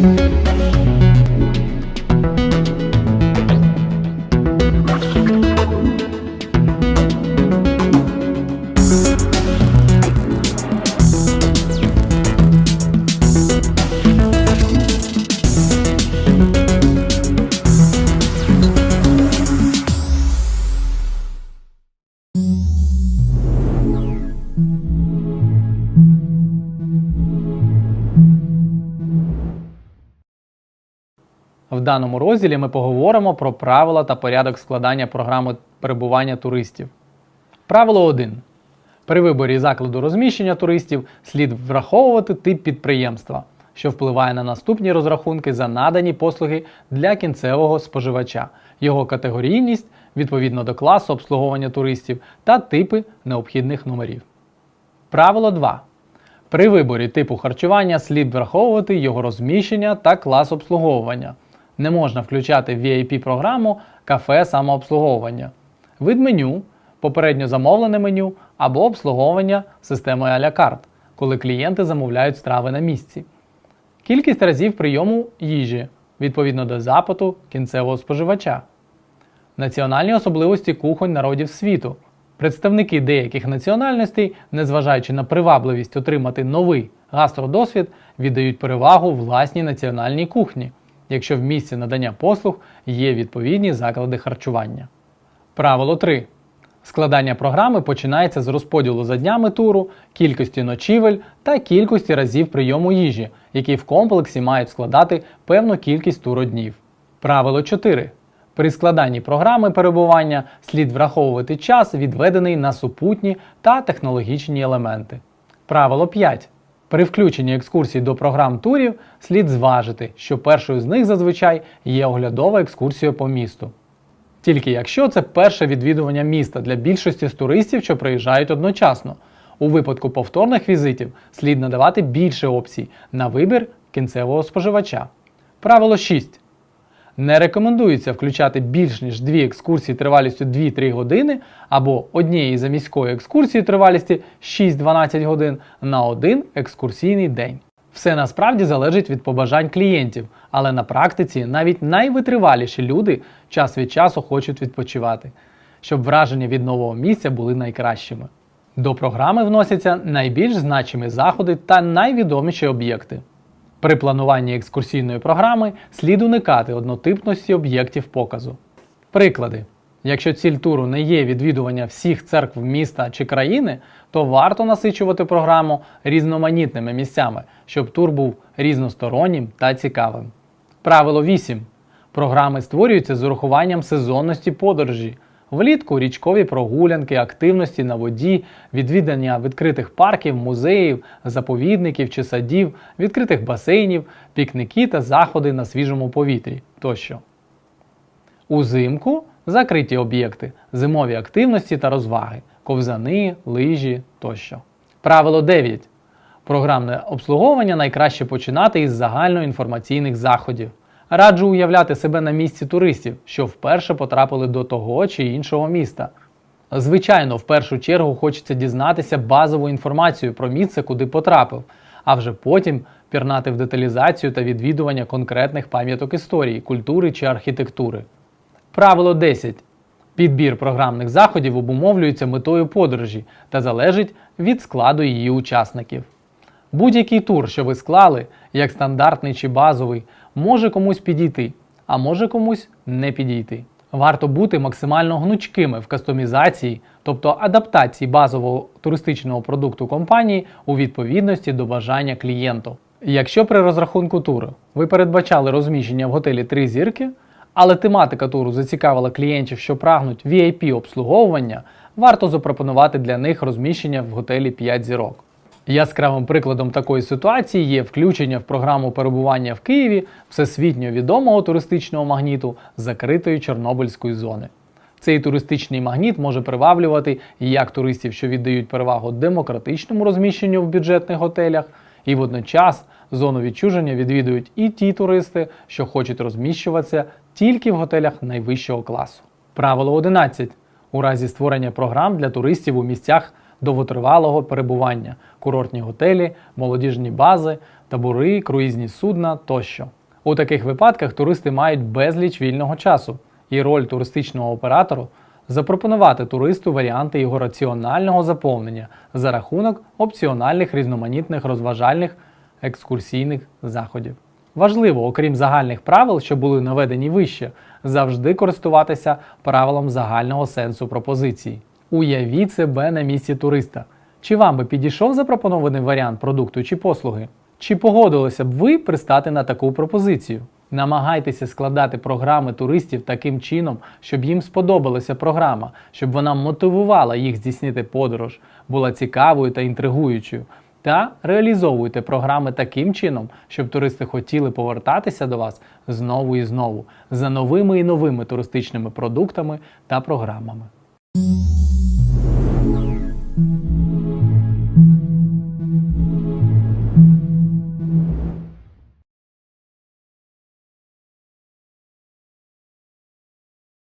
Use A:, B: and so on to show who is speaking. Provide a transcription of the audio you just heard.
A: thank you В даному розділі ми поговоримо про правила та порядок складання програми перебування туристів. Правило 1. При виборі закладу розміщення туристів слід враховувати тип підприємства, що впливає на наступні розрахунки за надані послуги для кінцевого споживача, його категорійність відповідно до класу обслуговування туристів та типи необхідних номерів. Правило 2. При виборі типу харчування слід враховувати його розміщення та клас обслуговування. Не можна включати в VIP-програму кафе самообслуговування, вид меню, попередньо замовлене меню або обслуговування системою а-ля карт, коли клієнти замовляють страви на місці. Кількість разів прийому їжі відповідно до запиту кінцевого споживача. Національні особливості кухонь народів світу. Представники деяких національностей, незважаючи на привабливість отримати новий гастродосвід, віддають перевагу власній національній кухні, якщо в місці надання послуг є відповідні заклади харчування. Правило 3. Складання програми починається з розподілу за днями туру, кількості ночівель та кількості разів прийому їжі, які в комплексі мають складати певну кількість туроднів. Правило 4. При складанні програми перебування слід враховувати час, відведений на супутні та технологічні елементи. Правило 5. При включенні екскурсій до програм турів слід зважити, що першою з них зазвичай є оглядова екскурсія по місту. Тільки якщо це перше відвідування міста для більшості з туристів, що приїжджають одночасно. У випадку повторних візитів слід надавати більше опцій на вибір кінцевого споживача. Правило 6. Не рекомендується включати більш ніж дві екскурсії тривалістю 2-3 години або однієї заміської екскурсії тривалістю 6-12 годин на один екскурсійний день. Все насправді залежить від побажань клієнтів, але на практиці навіть найвитриваліші люди час від часу хочуть відпочивати, щоб враження від нового місця були найкращими. До програми вносяться найбільш значимі заходи та найвідоміші об'єкти. При плануванні екскурсійної програми слід уникати однотипності об'єктів показу. Приклади. Якщо ціль туру не є відвідування всіх церкв міста чи країни, то варто насичувати програму різноманітними місцями, щоб тур був різностороннім та цікавим. Правило 8. Програми створюються з урахуванням сезонності подорожі. Влітку річкові прогулянки, активності на воді, відвідання відкритих парків, музеїв, заповідників чи садів, відкритих басейнів, пікники та заходи на свіжому повітрі тощо. Узимку закриті об'єкти, зимові активності та розваги, ковзани, лижі тощо. Правило 9. Програмне обслуговування найкраще починати із загальноінформаційних заходів. Раджу уявляти себе на місці туристів, що вперше потрапили до того чи іншого міста. Звичайно, в першу чергу хочеться дізнатися базову інформацію про місце, куди потрапив, а вже потім пірнати в деталізацію та відвідування конкретних пам'яток історії, культури чи архітектури. Правило 10. Підбір програмних заходів обумовлюється метою подорожі та залежить від складу її учасників. Будь-який тур, що ви склали, як стандартний чи базовий, може комусь підійти, а може комусь не підійти. Варто бути максимально гнучкими в кастомізації, тобто адаптації базового туристичного продукту компанії у відповідності до бажання клієнту. Якщо при розрахунку туру ви передбачали розміщення в готелі 3 зірки, але тематика туру зацікавила клієнтів, що прагнуть VIP обслуговування, варто запропонувати для них розміщення в готелі 5 зірок. Яскравим прикладом такої ситуації є включення в програму перебування в Києві всесвітньо відомого туристичного магніту закритої Чорнобильської зони. Цей туристичний магніт може приваблювати як туристів, що віддають перевагу демократичному розміщенню в бюджетних готелях, і водночас зону відчуження відвідують і ті туристи, що хочуть розміщуватися тільки в готелях найвищого класу. Правило 11. У разі створення програм для туристів у місцях довготривалого перебування, курортні готелі, молодіжні бази, табори, круїзні судна тощо. У таких випадках туристи мають безліч вільного часу, і роль туристичного оператору запропонувати туристу варіанти його раціонального заповнення за рахунок опціональних різноманітних розважальних екскурсійних заходів. Важливо, окрім загальних правил, що були наведені вище, завжди користуватися правилом загального сенсу пропозиції. Уявіть себе на місці туриста. Чи вам би підійшов запропонований варіант продукту чи послуги? Чи погодилися б ви пристати на таку пропозицію? Намагайтеся складати програми туристів таким чином, щоб їм сподобалася програма, щоб вона мотивувала їх здійснити подорож, була цікавою та інтригуючою. Та реалізовуйте програми таким чином, щоб туристи хотіли повертатися до вас знову і знову за новими і новими туристичними продуктами та програмами.